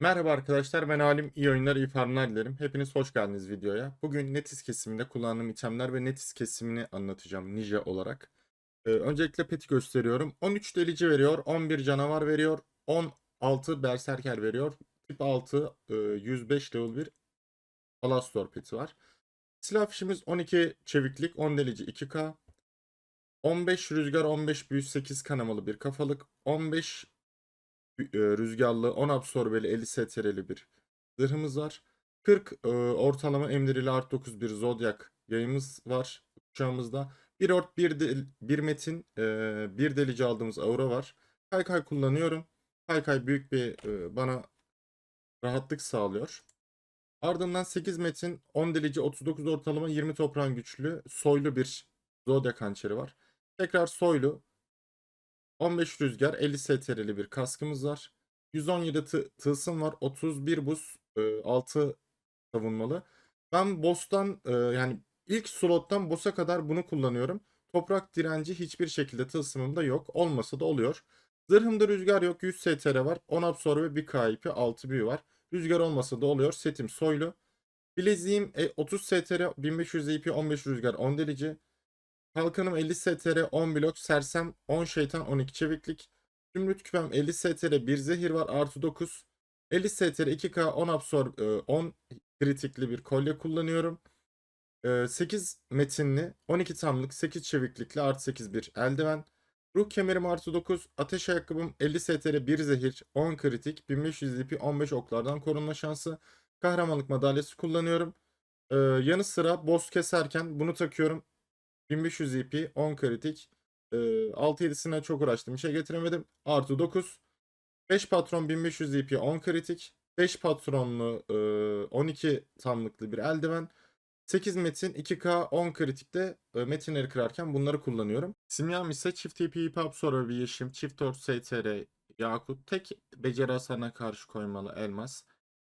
Merhaba arkadaşlar ben Alim. İyi oyunlar, iyi farmlar dilerim. Hepiniz hoş geldiniz videoya. Bugün Netis kesiminde kullandığım itemler ve Netis kesimini anlatacağım Ninja olarak. Ee, öncelikle peti gösteriyorum. 13 delici veriyor, 11 canavar veriyor, 16 berserker veriyor. Tip 6, e, 105 level 1 Alastor peti var. Silah fişimiz 12 çeviklik, 10 delici 2k. 15 rüzgar, 15 büyü, 8 kanamalı bir kafalık, 15 e, rüzgarlı 10 absorbeli 50 STR'li bir zırhımız var. 40 e, ortalama emdirili art 9 bir zodyak yayımız var uçağımızda. Bir ort, bir, del- bir metin, e, bir delici aldığımız aura var. Kaykay kullanıyorum. Kaykay büyük bir e, bana rahatlık sağlıyor. Ardından 8 metin, 10 delici, 39 ortalama, 20 toprağın güçlü, soylu bir zodyak hançeri var. Tekrar soylu, 15 rüzgar, 50 STR'li bir kaskımız var. 117 tı- tılsım var. 31 buz, e, 6 savunmalı. Ben boss'tan e, yani ilk slottan boss'a kadar bunu kullanıyorum. Toprak direnci hiçbir şekilde tılsımımda yok. Olmasa da oluyor. Zırhımda rüzgar yok. 100 STR var. 10 absorbe, 1 KP, 6 büyü var. Rüzgar olmasa da oluyor. Setim soylu. Bileziğim e, 30 STR, 1500 EP, 15 rüzgar, 10 delici. Kalkanım 50 STR 10 blok, sersem 10 şeytan 12 çeviklik. Zümrüt küpem 50 STR 1 zehir var artı 9. 50 STR 2K 10 absorb e, 10 kritikli bir kolye kullanıyorum. E, 8 metinli 12 tamlık 8 çeviklikli artı 8 bir eldiven. Ruh kemerim artı 9. Ateş ayakkabım 50 STR 1 zehir 10 kritik 1500 ipi 15 oklardan korunma şansı. Kahramanlık madalyası kullanıyorum. E, yanı sıra boss keserken bunu takıyorum. 1500 EP, 10 kritik. Ee, 6-7'sine çok uğraştım. Bir şey getiremedim. Artı 9. 5 patron 1500 EP, 10 kritik. 5 patronlu e, 12 tamlıklı bir eldiven. 8 metin 2K 10 kritikte e, metinleri kırarken bunları kullanıyorum. Simyam ise çift EP ip absorbe bir yeşim, çift ort STR yakut, tek beceri hasarına karşı koymalı elmas.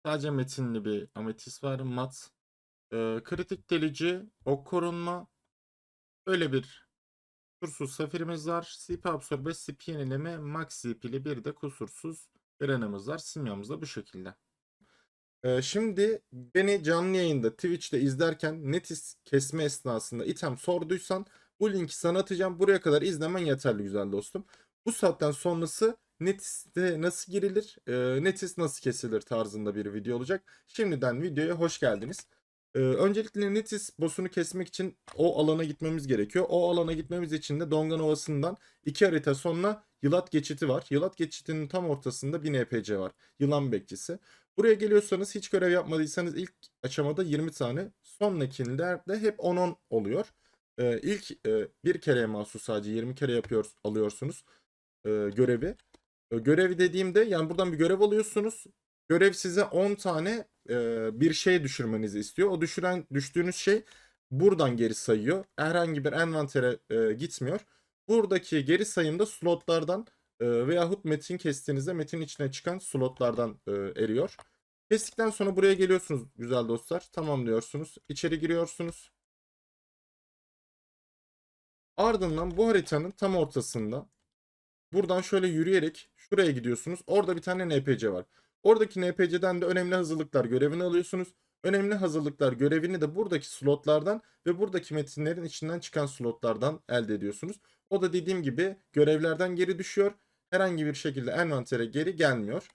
Sadece metinli bir ametist var, mat. E, kritik delici, ok korunma, Öyle bir kusursuz safirimiz var. CP absorbe, CP yenileme, max CP'li bir de kusursuz grenamız var. Simyamız da bu şekilde. Ee, şimdi beni canlı yayında Twitch'te izlerken netis kesme esnasında item sorduysan bu linki sana atacağım. Buraya kadar izlemen yeterli güzel dostum. Bu saatten sonrası Netis'te nasıl girilir, e, Netis nasıl kesilir tarzında bir video olacak. Şimdiden videoya hoş geldiniz. Ee, öncelikle Netis boss'unu kesmek için o alana gitmemiz gerekiyor. O alana gitmemiz için de Dongan Ovası'ndan iki harita sonra Yılat Geçiti var. Yılat Geçiti'nin tam ortasında bir NPC var. Yılan Bekçisi. Buraya geliyorsanız hiç görev yapmadıysanız ilk aşamada 20 tane. Sonrakilerde hep 10-10 oluyor. Ee, ilk e, bir kereye mahsus sadece 20 kere yapıyoruz, alıyorsunuz e, görevi. E, görevi dediğimde yani buradan bir görev alıyorsunuz. Görev size 10 tane e, bir şey düşürmenizi istiyor. O düşüren düştüğünüz şey buradan geri sayıyor. Herhangi bir envantere e, gitmiyor. Buradaki geri sayımda slotlardan e, veyahut metin kestiğinizde metin içine çıkan slotlardan e, eriyor. Kestikten sonra buraya geliyorsunuz güzel dostlar. Tamam diyorsunuz. İçeri giriyorsunuz. Ardından bu haritanın tam ortasında buradan şöyle yürüyerek şuraya gidiyorsunuz. Orada bir tane NPC var. Oradaki NPC'den de önemli hazırlıklar görevini alıyorsunuz. Önemli hazırlıklar görevini de buradaki slotlardan ve buradaki metinlerin içinden çıkan slotlardan elde ediyorsunuz. O da dediğim gibi görevlerden geri düşüyor. Herhangi bir şekilde envantere geri gelmiyor.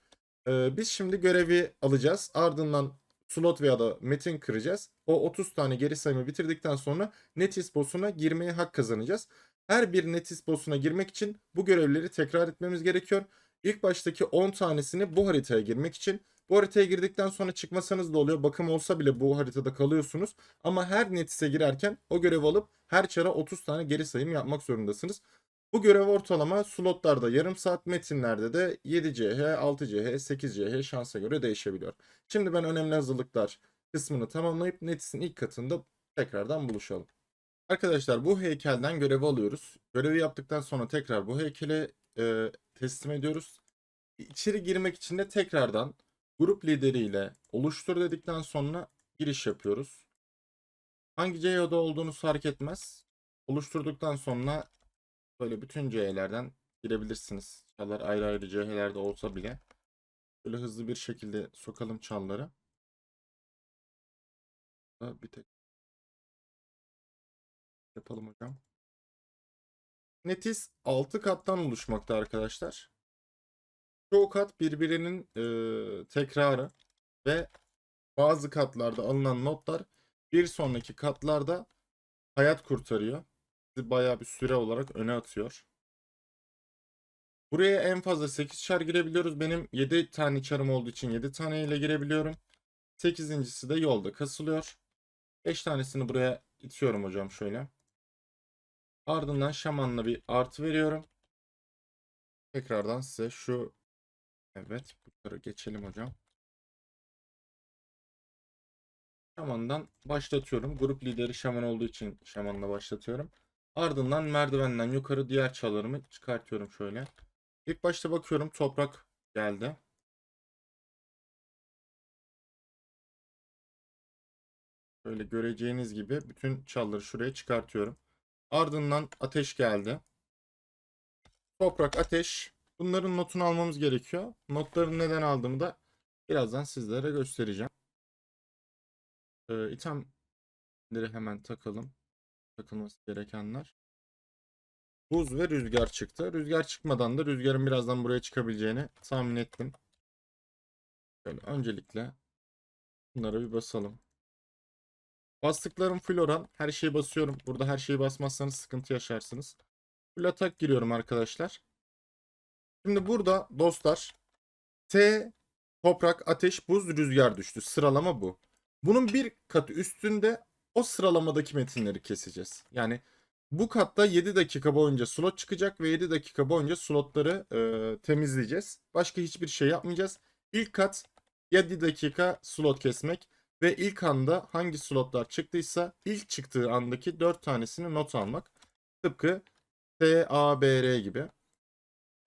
Ee, biz şimdi görevi alacağız. Ardından slot veya da metin kıracağız. O 30 tane geri sayımı bitirdikten sonra Netis boss'una girmeye hak kazanacağız. Her bir Netis boss'una girmek için bu görevleri tekrar etmemiz gerekiyor. İlk baştaki 10 tanesini bu haritaya girmek için. Bu haritaya girdikten sonra çıkmasanız da oluyor. Bakım olsa bile bu haritada kalıyorsunuz. Ama her netise girerken o görevi alıp her çara 30 tane geri sayım yapmak zorundasınız. Bu görev ortalama slotlarda yarım saat, metinlerde de 7CH, 6CH, 8CH şansa göre değişebiliyor. Şimdi ben önemli hazırlıklar kısmını tamamlayıp Netis'in ilk katında tekrardan buluşalım. Arkadaşlar bu heykelden görevi alıyoruz. Görevi yaptıktan sonra tekrar bu heykele teslim ediyoruz. İçeri girmek için de tekrardan grup lideriyle oluştur dedikten sonra giriş yapıyoruz. Hangi CEO'da olduğunu fark etmez. Oluşturduktan sonra böyle bütün CE'lerden girebilirsiniz. Çalar ayrı ayrı CE'lerde olsa bile. Böyle hızlı bir şekilde sokalım çalları. Bir tek yapalım hocam. Netis 6 kattan oluşmakta arkadaşlar. Çoğu kat birbirinin e, tekrarı ve bazı katlarda alınan notlar bir sonraki katlarda hayat kurtarıyor. Bizi bayağı bir süre olarak öne atıyor. Buraya en fazla 8 çar girebiliyoruz. Benim 7 tane çarım olduğu için 7 tane ile girebiliyorum. 8.si de yolda kasılıyor. 5 tanesini buraya itiyorum hocam şöyle. Ardından şamanla bir artı veriyorum. Tekrardan size şu evet bunları geçelim hocam. Şamandan başlatıyorum. Grup lideri şaman olduğu için şamanla başlatıyorum. Ardından merdivenden yukarı diğer çalarımı çıkartıyorum şöyle. İlk başta bakıyorum toprak geldi. Böyle göreceğiniz gibi bütün çalları şuraya çıkartıyorum. Ardından ateş geldi. Toprak, ateş. Bunların notunu almamız gerekiyor. Notları neden aldığımı da birazdan sizlere göstereceğim. Ee, itemleri hemen takalım. Takılması gerekenler. Buz ve rüzgar çıktı. Rüzgar çıkmadan da rüzgarın birazdan buraya çıkabileceğini tahmin ettim. Böyle öncelikle bunlara bir basalım. Bastıklarım full oran. Her şeyi basıyorum. Burada her şeyi basmazsanız sıkıntı yaşarsınız. Full atak giriyorum arkadaşlar. Şimdi burada dostlar T, toprak, ateş, buz, rüzgar düştü. Sıralama bu. Bunun bir katı üstünde o sıralamadaki metinleri keseceğiz. Yani bu katta 7 dakika boyunca slot çıkacak ve 7 dakika boyunca slotları e, temizleyeceğiz. Başka hiçbir şey yapmayacağız. İlk kat 7 dakika slot kesmek ve ilk anda hangi slotlar çıktıysa ilk çıktığı andaki 4 tanesini not almak. Tıpkı T, A, B, R gibi.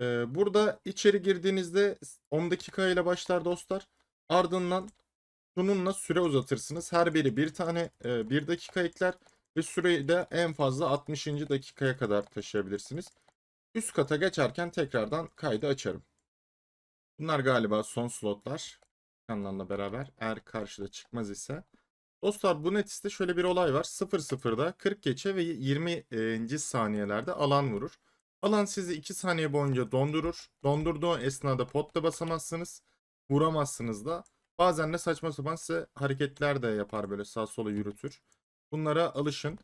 Ee, burada içeri girdiğinizde 10 dakika ile başlar dostlar. Ardından şununla süre uzatırsınız. Her biri bir tane 1 dakika ekler ve süreyi de en fazla 60. dakikaya kadar taşıyabilirsiniz. Üst kata geçerken tekrardan kaydı açarım. Bunlar galiba son slotlar. Kanalla beraber eğer karşıda çıkmaz ise. Dostlar bu netiste şöyle bir olay var. 0-0'da 40 geçe ve 20. saniyelerde alan vurur. Alan sizi 2 saniye boyunca dondurur. Dondurduğu esnada potta basamazsınız. Vuramazsınız da. Bazen de saçma sapan size hareketler de yapar böyle sağ sola yürütür. Bunlara alışın.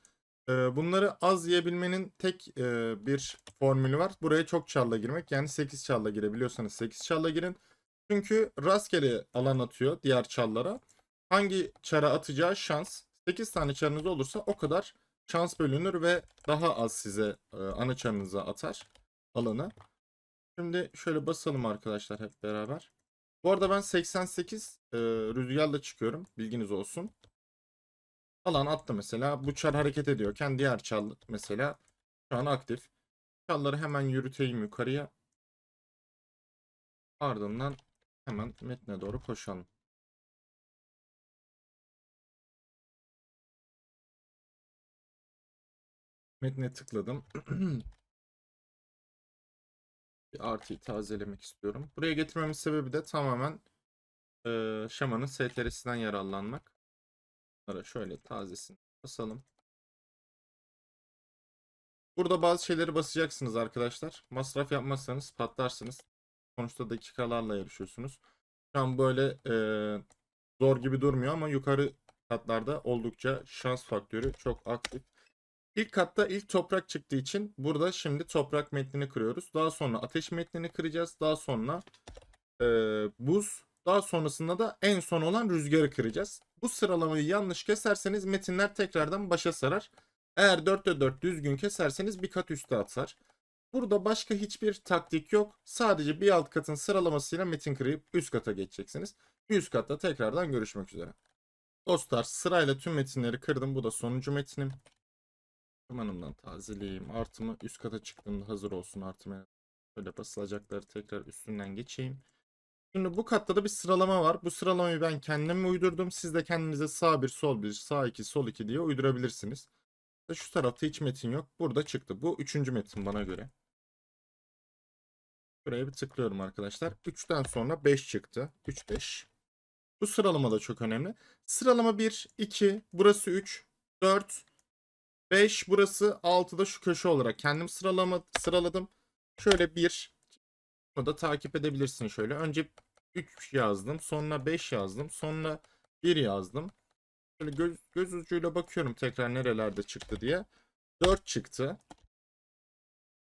Ee, Bunları az yiyebilmenin tek e, bir formülü var. Buraya çok çarla girmek. Yani 8 çarla girebiliyorsanız 8 çarla girin. Çünkü rastgele alan atıyor diğer çallara. Hangi çara atacağı şans. 8 tane çarınız olursa o kadar şans bölünür ve daha az size e, ana çarınıza atar alanı. Şimdi şöyle basalım arkadaşlar hep beraber. Bu arada ben 88 e, rüzgarla çıkıyorum. Bilginiz olsun. Alan attı mesela. Bu çar hareket ediyorken diğer çal mesela şu an aktif. Çalları hemen yürüteyim yukarıya. Ardından hemen metne doğru koşalım. Metne tıkladım. bir artıyı tazelemek istiyorum. Buraya getirmemin sebebi de tamamen e, şamanın STR'sinden yararlanmak. Bunlara şöyle tazesini basalım. Burada bazı şeyleri basacaksınız arkadaşlar. Masraf yapmazsanız patlarsınız. Sonuçta dakikalarla yarışıyorsunuz. Şu an böyle e, zor gibi durmuyor ama yukarı katlarda oldukça şans faktörü çok aktif. İlk katta ilk toprak çıktığı için burada şimdi toprak metnini kırıyoruz. Daha sonra ateş metnini kıracağız. Daha sonra e, buz. Daha sonrasında da en son olan rüzgarı kıracağız. Bu sıralamayı yanlış keserseniz metinler tekrardan başa sarar. Eğer 4'te 4 düzgün keserseniz bir kat üste atar. Burada başka hiçbir taktik yok. Sadece bir alt katın sıralamasıyla metin kırıp üst kata geçeceksiniz. Üst katta tekrardan görüşmek üzere. Dostlar sırayla tüm metinleri kırdım. Bu da sonuncu metinim. Kumanımdan tazeleyeyim. Artımı üst kata çıktığımda hazır olsun artımaya. Böyle basılacakları tekrar üstünden geçeyim. Şimdi bu katta da bir sıralama var. Bu sıralamayı ben kendim uydurdum. Siz de kendinize sağ bir, sol bir, sağ iki, sol iki diye uydurabilirsiniz. Şu tarafta hiç metin yok. Burada çıktı. Bu üçüncü metin bana göre. Şuraya bir tıklıyorum arkadaşlar. 3'ten sonra 5 çıktı. 3 5. Bu sıralama da çok önemli. Sıralama 1 2 burası 3 4 5 burası 6'da şu köşe olarak kendim sıralama sıraladım. Şöyle 1 bunu da takip edebilirsin şöyle. Önce 3 yazdım, sonra 5 yazdım, sonra 1 yazdım. Böyle göz, göz ucuyla bakıyorum tekrar nerelerde çıktı diye. 4 çıktı.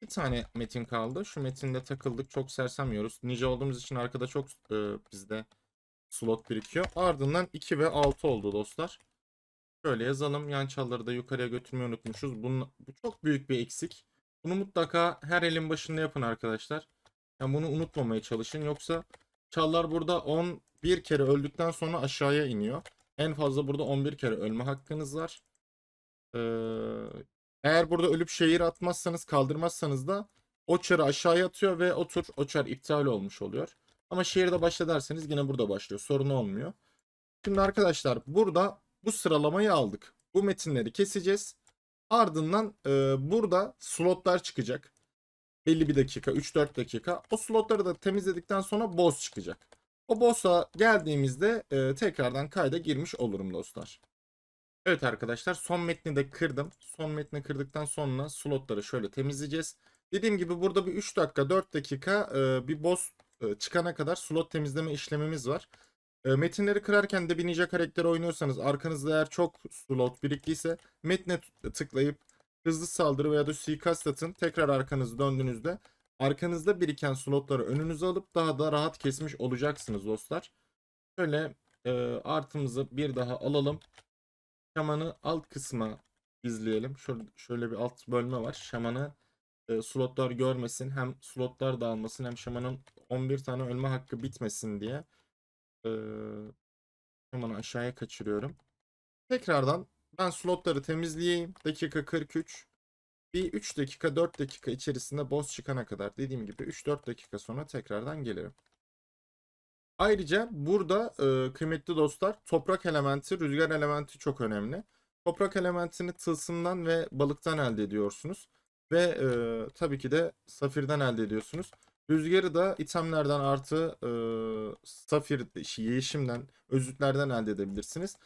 Bir tane metin kaldı. Şu metinde takıldık. Çok sersemliyoruz. Nice olduğumuz için arkada çok e, bizde slot birikiyor. Ardından 2 ve 6 oldu dostlar. Şöyle yazalım. Yan çalları da yukarıya götürmeyi unutmuşuz. Bunun, bu çok büyük bir eksik. Bunu mutlaka her elin başında yapın arkadaşlar. Yani bunu unutmamaya çalışın. Yoksa çallar burada 11 kere öldükten sonra aşağıya iniyor. En fazla burada 11 kere ölme hakkınız var. Ee, eğer burada ölüp şehir atmazsanız kaldırmazsanız da o çarı aşağıya atıyor ve o tur o çar iptal olmuş oluyor. Ama şehirde başla derseniz yine burada başlıyor. Sorun olmuyor. Şimdi arkadaşlar burada bu sıralamayı aldık. Bu metinleri keseceğiz. Ardından e, burada slotlar çıkacak. Belli bir dakika, 3-4 dakika. O slotları da temizledikten sonra boss çıkacak. O boss'a geldiğimizde e, tekrardan kayda girmiş olurum dostlar. Evet arkadaşlar son metni de kırdım. Son metni kırdıktan sonra slotları şöyle temizleyeceğiz. Dediğim gibi burada bir 3 dakika 4 dakika e, bir boss e, çıkana kadar slot temizleme işlemimiz var. E, metinleri kırarken de bir ninja karakteri oynuyorsanız arkanızda eğer çok slot biriktiyse metne tıklayıp hızlı saldırı veya da suikast atın. Tekrar arkanızı döndüğünüzde arkanızda biriken slotları önünüze alıp daha da rahat kesmiş olacaksınız dostlar. Şöyle e, artımızı bir daha alalım. Şamanı alt kısma izleyelim. Şöyle, şöyle bir alt bölme var. Şamanı e, slotlar görmesin. Hem slotlar dağılmasın hem şamanın 11 tane ölme hakkı bitmesin diye. E, şamanı aşağıya kaçırıyorum. Tekrardan ben slotları temizleyeyim. Dakika 43. Bir 3 dakika 4 dakika içerisinde boss çıkana kadar dediğim gibi 3-4 dakika sonra tekrardan gelirim. Ayrıca burada e, kıymetli dostlar toprak elementi, rüzgar elementi çok önemli. Toprak elementini tılsımdan ve balıktan elde ediyorsunuz. Ve e, tabii ki de safirden elde ediyorsunuz. Rüzgarı da itemlerden artı e, safir, şey, yeşimden, özütlerden elde edebilirsiniz.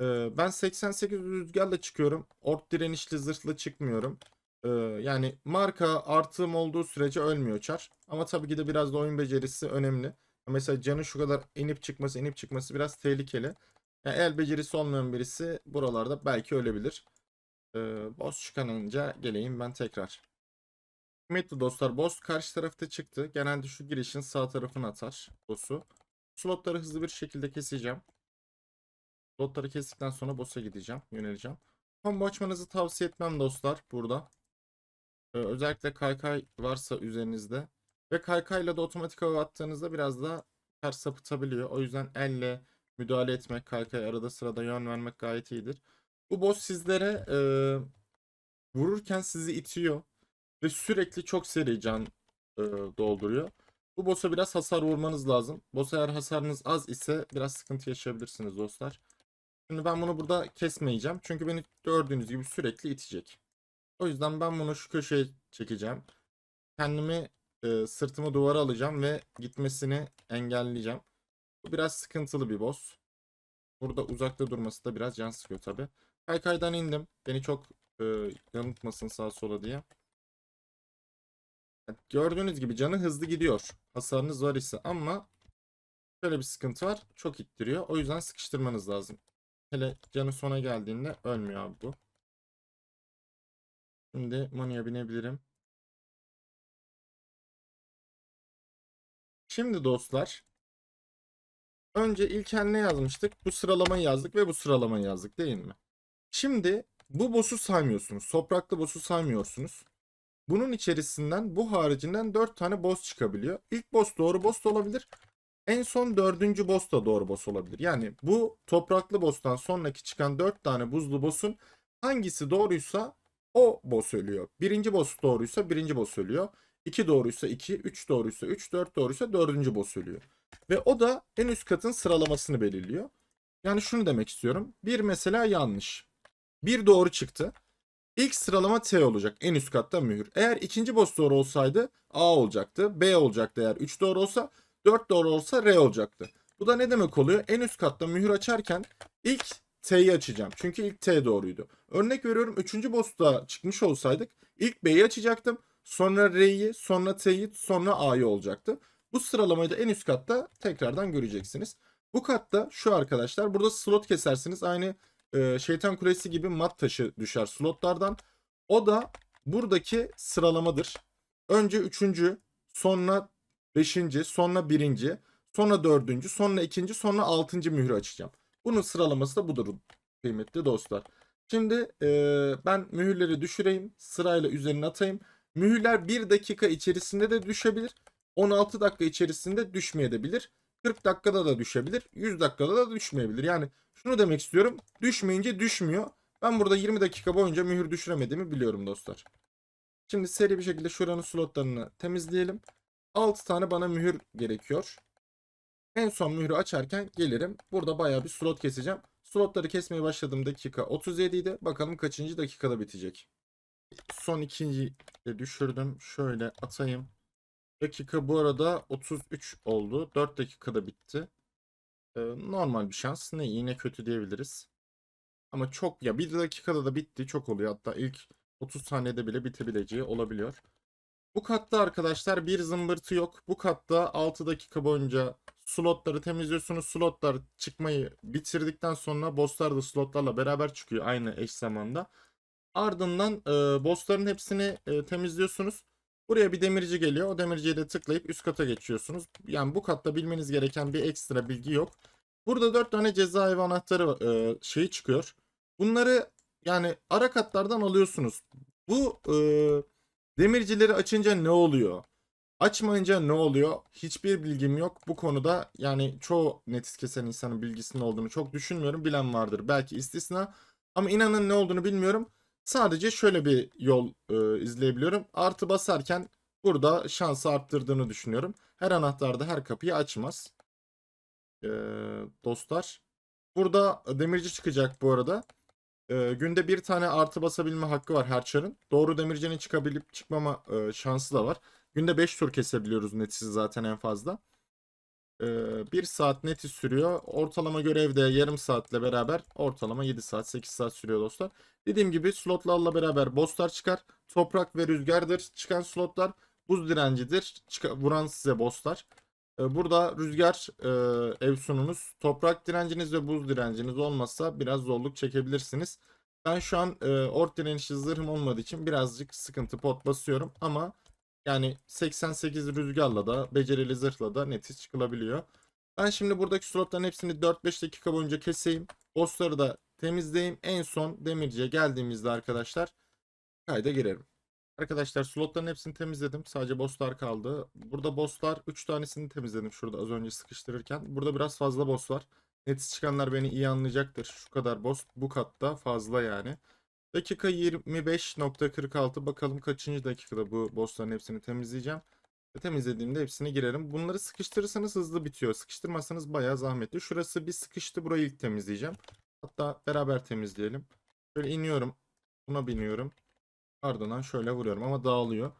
E, ben 88 rüzgarla çıkıyorum. Ort direnişli zırhla çıkmıyorum. E, yani marka artığım olduğu sürece ölmüyor çar. Ama tabii ki de biraz da oyun becerisi önemli. Mesela canı şu kadar inip çıkması inip çıkması biraz tehlikeli. Yani el becerisi olmayan birisi buralarda belki ölebilir. Ee, boss çıkanınca geleyim ben tekrar. Kıymetli dostlar boss karşı tarafta çıktı. Genelde şu girişin sağ tarafına atar boss'u. Slotları hızlı bir şekilde keseceğim. Slotları kestikten sonra boss'a gideceğim. Yöneleceğim. Combo açmanızı tavsiye etmem dostlar burada. Ee, özellikle kaykay varsa üzerinizde. Ve kaykayla da otomatik hava attığınızda biraz da ters sapıtabiliyor. O yüzden elle müdahale etmek, kaykay arada sırada yön vermek gayet iyidir. Bu boss sizlere e, vururken sizi itiyor. Ve sürekli çok seri can e, dolduruyor. Bu boss'a biraz hasar vurmanız lazım. Boss eğer hasarınız az ise biraz sıkıntı yaşayabilirsiniz dostlar. Şimdi ben bunu burada kesmeyeceğim. Çünkü beni gördüğünüz gibi sürekli itecek. O yüzden ben bunu şu köşeye çekeceğim. Kendimi e, sırtımı duvara alacağım ve gitmesini engelleyeceğim. Bu biraz sıkıntılı bir boss. Burada uzakta durması da biraz can sıkıyor tabi. Kaykaydan indim. Beni çok e, yanıltmasın sağa sola diye. Gördüğünüz gibi canı hızlı gidiyor. Hasarınız var ise ama şöyle bir sıkıntı var. Çok ittiriyor. O yüzden sıkıştırmanız lazım. Hele canı sona geldiğinde ölmüyor abi bu. Şimdi Monia binebilirim. Şimdi dostlar önce ilkel ne yazmıştık? Bu sıralamayı yazdık ve bu sıralamayı yazdık değil mi? Şimdi bu boss'u saymıyorsunuz. Topraklı boss'u saymıyorsunuz. Bunun içerisinden bu haricinden 4 tane boss çıkabiliyor. İlk boss doğru boss da olabilir. En son dördüncü boss da doğru boss olabilir. Yani bu topraklı boss'tan sonraki çıkan 4 tane buzlu boss'un hangisi doğruysa o boss ölüyor. Birinci boss doğruysa birinci boss ölüyor. 2 doğruysa 2, 3 doğruysa 3, 4 doğruysa 4. boss ölüyor. Ve o da en üst katın sıralamasını belirliyor. Yani şunu demek istiyorum. Bir mesela yanlış. Bir doğru çıktı. İlk sıralama T olacak. En üst katta mühür. Eğer ikinci boss doğru olsaydı A olacaktı. B olacaktı eğer 3 doğru olsa. 4 doğru olsa R olacaktı. Bu da ne demek oluyor? En üst katta mühür açarken ilk T'yi açacağım. Çünkü ilk T doğruydu. Örnek veriyorum 3. boss'ta çıkmış olsaydık ilk B'yi açacaktım. Sonra R'yi, sonra T'yi, sonra A'yı olacaktı. Bu sıralamayı da en üst katta tekrardan göreceksiniz. Bu katta şu arkadaşlar burada slot kesersiniz. Aynı e, şeytan kulesi gibi mat taşı düşer slotlardan. O da buradaki sıralamadır. Önce üçüncü, sonra beşinci, sonra birinci, sonra dördüncü, sonra ikinci, sonra altıncı mührü açacağım. Bunun sıralaması da budur kıymetli dostlar. Şimdi e, ben mühürleri düşüreyim. Sırayla üzerine atayım. Mühürler 1 dakika içerisinde de düşebilir. 16 dakika içerisinde düşmeyebilir. 40 dakikada da düşebilir. 100 dakikada da düşmeyebilir. Yani şunu demek istiyorum. Düşmeyince düşmüyor. Ben burada 20 dakika boyunca mühür düşüremediğimi biliyorum dostlar. Şimdi seri bir şekilde şuranın slotlarını temizleyelim. 6 tane bana mühür gerekiyor. En son mührü açarken gelirim. Burada bayağı bir slot keseceğim. Slotları kesmeye başladığım dakika 37 idi. Bakalım kaçıncı dakikada bitecek. Son ikinciyi de düşürdüm. Şöyle atayım. Dakika bu arada 33 oldu. 4 dakikada bitti. Ee, normal bir şans. Ne iyi ne kötü diyebiliriz. Ama çok ya bir dakikada da bitti. Çok oluyor. Hatta ilk 30 saniyede bile bitebileceği olabiliyor. Bu katta arkadaşlar bir zımbırtı yok. Bu katta 6 dakika boyunca slotları temizliyorsunuz. Slotlar çıkmayı bitirdikten sonra bosslar da slotlarla beraber çıkıyor aynı eş zamanda. Ardından e, bossların hepsini e, temizliyorsunuz. Buraya bir demirci geliyor. O demirciye de tıklayıp üst kata geçiyorsunuz. Yani bu katta bilmeniz gereken bir ekstra bilgi yok. Burada 4 tane cezaevi anahtarı e, şeyi çıkıyor. Bunları yani ara katlardan alıyorsunuz. Bu e, demircileri açınca ne oluyor? Açmayınca ne oluyor? Hiçbir bilgim yok bu konuda. Yani çoğu netis kesen insanın bilgisinin olduğunu çok düşünmüyorum. Bilen vardır belki istisna. Ama inanın ne olduğunu bilmiyorum. Sadece şöyle bir yol e, izleyebiliyorum. Artı basarken burada şansı arttırdığını düşünüyorum. Her anahtar da her kapıyı açmaz. E, dostlar. Burada demirci çıkacak bu arada. E, günde bir tane artı basabilme hakkı var her çarın. Doğru demircinin çıkabilip çıkmama e, şansı da var. Günde 5 tur kesebiliyoruz netisi zaten en fazla. Ee, 1 saat neti sürüyor. Ortalama görevde yarım saatle beraber ortalama 7 saat 8 saat sürüyor dostlar. Dediğim gibi slotlarla beraber bosslar çıkar. Toprak ve rüzgardır çıkan slotlar. Buz direncidir. Çıka, vuran size bosslar. Ee, burada rüzgar e, ev sununuz. Toprak direnciniz ve buz direnciniz olmazsa biraz zorluk çekebilirsiniz. Ben şu an e, ort direnişli zırhım olmadığı için birazcık sıkıntı pot basıyorum ama yani 88 rüzgarla da becerili zırhla da netiz çıkılabiliyor. Ben şimdi buradaki slotların hepsini 4-5 dakika boyunca keseyim. Bossları da temizleyeyim. En son demirciye geldiğimizde arkadaşlar kayda girerim. Arkadaşlar slotların hepsini temizledim. Sadece bosslar kaldı. Burada bosslar 3 tanesini temizledim şurada az önce sıkıştırırken. Burada biraz fazla boss var. Netiz çıkanlar beni iyi anlayacaktır. Şu kadar boss bu katta fazla yani. Dakika 25.46 bakalım kaçıncı dakikada bu bossların hepsini temizleyeceğim. Ve temizlediğimde hepsini girerim. Bunları sıkıştırırsanız hızlı bitiyor. Sıkıştırmazsanız bayağı zahmetli. Şurası bir sıkıştı. Burayı ilk temizleyeceğim. Hatta beraber temizleyelim. Şöyle iniyorum. Buna biniyorum. Ardından şöyle vuruyorum ama dağılıyor.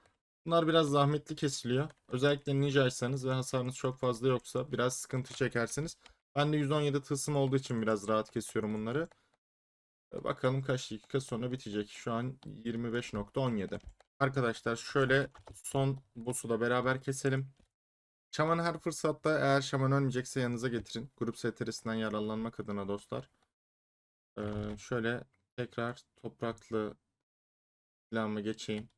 Bunlar biraz zahmetli kesiliyor. Özellikle ninjaysanız ve hasarınız çok fazla yoksa biraz sıkıntı çekersiniz. Ben de 117 tılsım olduğu için biraz rahat kesiyorum bunları. Bakalım kaç dakika sonra bitecek. Şu an 25.17. Arkadaşlar şöyle son boss'u da beraber keselim. Şaman her fırsatta eğer şaman ölmeyecekse yanınıza getirin. Grup STR'sinden yararlanmak adına dostlar. Ee, şöyle tekrar topraklı silahımı geçeyim.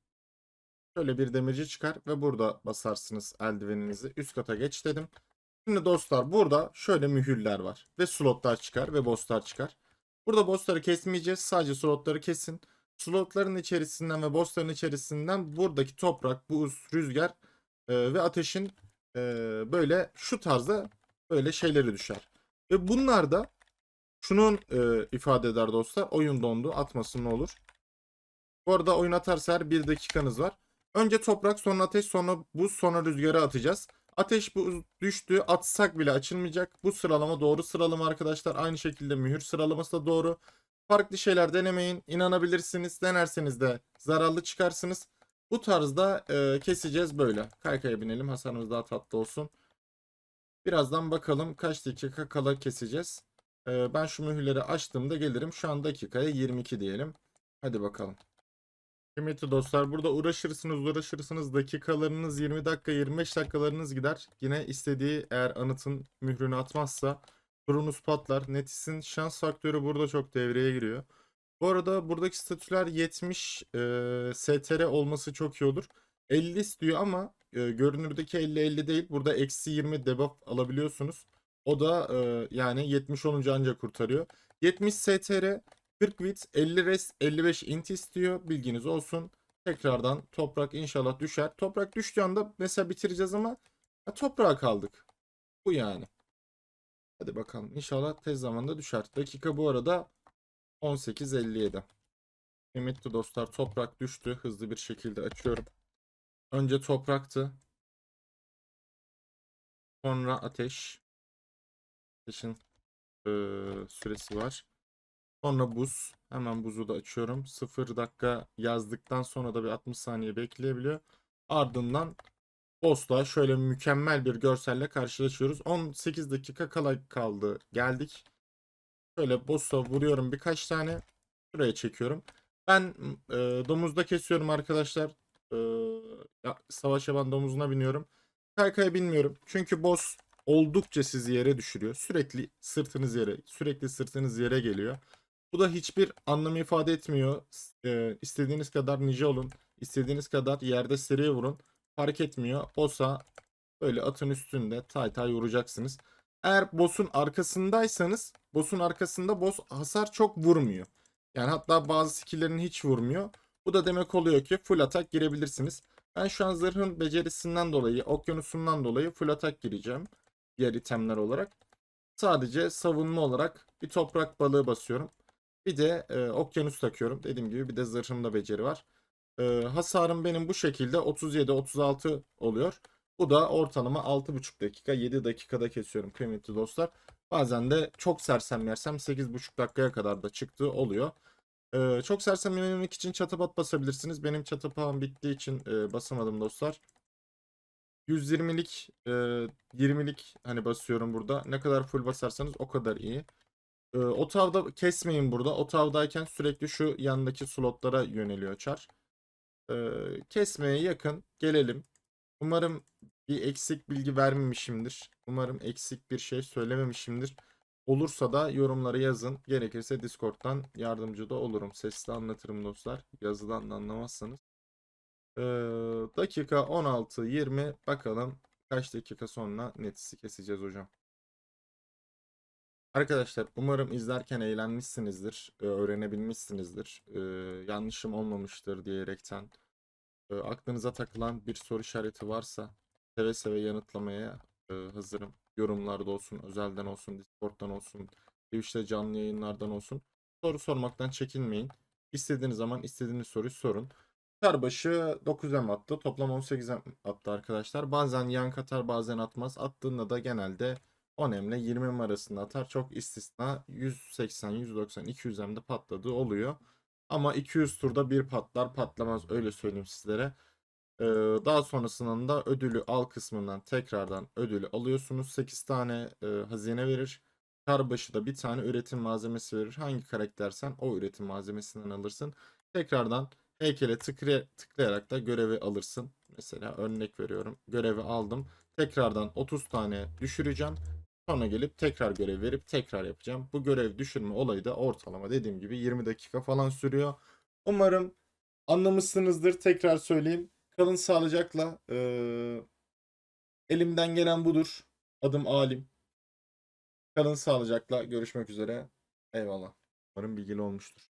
Şöyle bir demirci çıkar ve burada basarsınız eldiveninizi. Üst kata geç dedim. Şimdi dostlar burada şöyle mühürler var. Ve slotlar çıkar ve bosslar çıkar. Burada bossları kesmeyeceğiz. Sadece slotları kesin. Slotların içerisinden ve bossların içerisinden buradaki toprak, buz, rüzgar e, ve ateşin e, böyle şu tarzda böyle şeyleri düşer. Ve bunlar da şunun e, ifade eder dostlar. Oyun dondu. Atmasın ne olur. Bu arada oyun atarsa her bir dakikanız var. Önce toprak, sonra ateş, sonra buz, sonra rüzgarı atacağız. Ateş buz düştü. Atsak bile açılmayacak. Bu sıralama doğru sıralama arkadaşlar. Aynı şekilde mühür sıralaması da doğru. Farklı şeyler denemeyin. İnanabilirsiniz. Denerseniz de zararlı çıkarsınız. Bu tarzda e, keseceğiz böyle. Kaykaya binelim. Hasarımız daha tatlı olsun. Birazdan bakalım kaç dakika kala keseceğiz. E, ben şu mühürleri açtığımda gelirim. Şu an dakikaya 22 diyelim. Hadi bakalım. Kıymetli dostlar burada uğraşırsınız uğraşırsınız dakikalarınız 20 dakika 25 dakikalarınız gider. Yine istediği eğer anıtın mührünü atmazsa turunuz patlar. Netis'in şans faktörü burada çok devreye giriyor. Bu arada buradaki statüler 70 e, STR olması çok iyi olur. 50 istiyor ama e, görünürdeki 50-50 değil. Burada eksi 20 debuff alabiliyorsunuz. O da e, yani 70 olunca ancak kurtarıyor. 70 STR 40 bit 50 res 55 int istiyor. Bilginiz olsun. Tekrardan toprak inşallah düşer. Toprak düştüğü anda mesela bitireceğiz ama ha, toprağa kaldık. Bu yani. Hadi bakalım. İnşallah tez zamanda düşer. Dakika bu arada 18.57. Kıymetli dostlar toprak düştü. Hızlı bir şekilde açıyorum. Önce topraktı. Sonra ateş. Ateşin eee, süresi var. Sonra buz. Hemen buzu da açıyorum. 0 dakika yazdıktan sonra da bir 60 saniye bekleyebiliyor. Ardından Boss'la şöyle mükemmel bir görselle karşılaşıyoruz. 18 dakika kala kaldı. Geldik. Şöyle boss'a vuruyorum birkaç tane. Şuraya çekiyorum. Ben e, domuzda kesiyorum arkadaşlar. E, ya, savaş yaban domuzuna biniyorum. Kaykaya binmiyorum. Çünkü boss oldukça sizi yere düşürüyor. Sürekli sırtınız yere, sürekli sırtınız yere geliyor. Bu da hiçbir anlam ifade etmiyor. E, istediğiniz kadar ninja olun. istediğiniz kadar yerde seri vurun. Fark etmiyor. Boss'a böyle atın üstünde tay tay vuracaksınız. Eğer boss'un arkasındaysanız boss'un arkasında boss hasar çok vurmuyor. Yani hatta bazı skill'lerin hiç vurmuyor. Bu da demek oluyor ki full atak girebilirsiniz. Ben şu an zırhın becerisinden dolayı, okyanusundan dolayı full atak gireceğim. Diğer itemler olarak. Sadece savunma olarak bir toprak balığı basıyorum. Bir de e, okyanus takıyorum. Dediğim gibi bir de zırhımda beceri var. E, hasarım benim bu şekilde 37-36 oluyor. Bu da ortalama 6,5 dakika 7 dakikada kesiyorum kıymetli dostlar. Bazen de çok sersem yersem 8,5 dakikaya kadar da çıktığı oluyor. Ee, çok sersem yememek için çatapat basabilirsiniz. Benim çatapağım bittiği için e, basamadım dostlar. 120'lik e, 20'lik hani basıyorum burada. Ne kadar full basarsanız o kadar iyi. E, otavda kesmeyin burada. Otavdayken sürekli şu yandaki slotlara yöneliyor çar. E, kesmeye yakın gelelim. Umarım bir eksik bilgi vermemişimdir. Umarım eksik bir şey söylememişimdir. Olursa da yorumlara yazın. Gerekirse Discord'dan yardımcı da olurum. Sesli anlatırım dostlar. Yazıdan da anlamazsanız. Ee, dakika 16-20 bakalım kaç dakika sonra netisi keseceğiz hocam. Arkadaşlar umarım izlerken eğlenmişsinizdir, e, öğrenebilmişsinizdir, e, yanlışım olmamıştır diyerekten. E, aklınıza takılan bir soru işareti varsa seve seve yanıtlamaya hazırım. Yorumlarda olsun, özelden olsun, Discord'dan olsun, Twitch'te canlı yayınlardan olsun. Soru sormaktan çekinmeyin. İstediğiniz zaman istediğiniz soruyu sorun. Karbaşı 9 M attı. Toplam 18 M attı arkadaşlar. Bazen yan katar bazen atmaz. Attığında da genelde 10 M ile 20 M arasında atar. Çok istisna 180, 190, 200 M'de patladığı oluyor. Ama 200 turda bir patlar patlamaz öyle söyleyeyim sizlere. Ee, daha sonrasında da ödülü al kısmından tekrardan ödülü alıyorsunuz. 8 tane e, hazine verir. Kar başı da bir tane üretim malzemesi verir. Hangi karaktersen o üretim malzemesinden alırsın. Tekrardan heykele tıklay- tıklayarak da görevi alırsın. Mesela örnek veriyorum. Görevi aldım. Tekrardan 30 tane düşüreceğim. Sonra gelip tekrar görev verip tekrar yapacağım. Bu görev düşürme olayı da ortalama dediğim gibi 20 dakika falan sürüyor. Umarım anlamışsınızdır. Tekrar söyleyeyim. Kalın sağlıcakla. Ee, elimden gelen budur. Adım Alim. Kalın sağlıcakla. Görüşmek üzere. Eyvallah. Umarım bilgili olmuştur.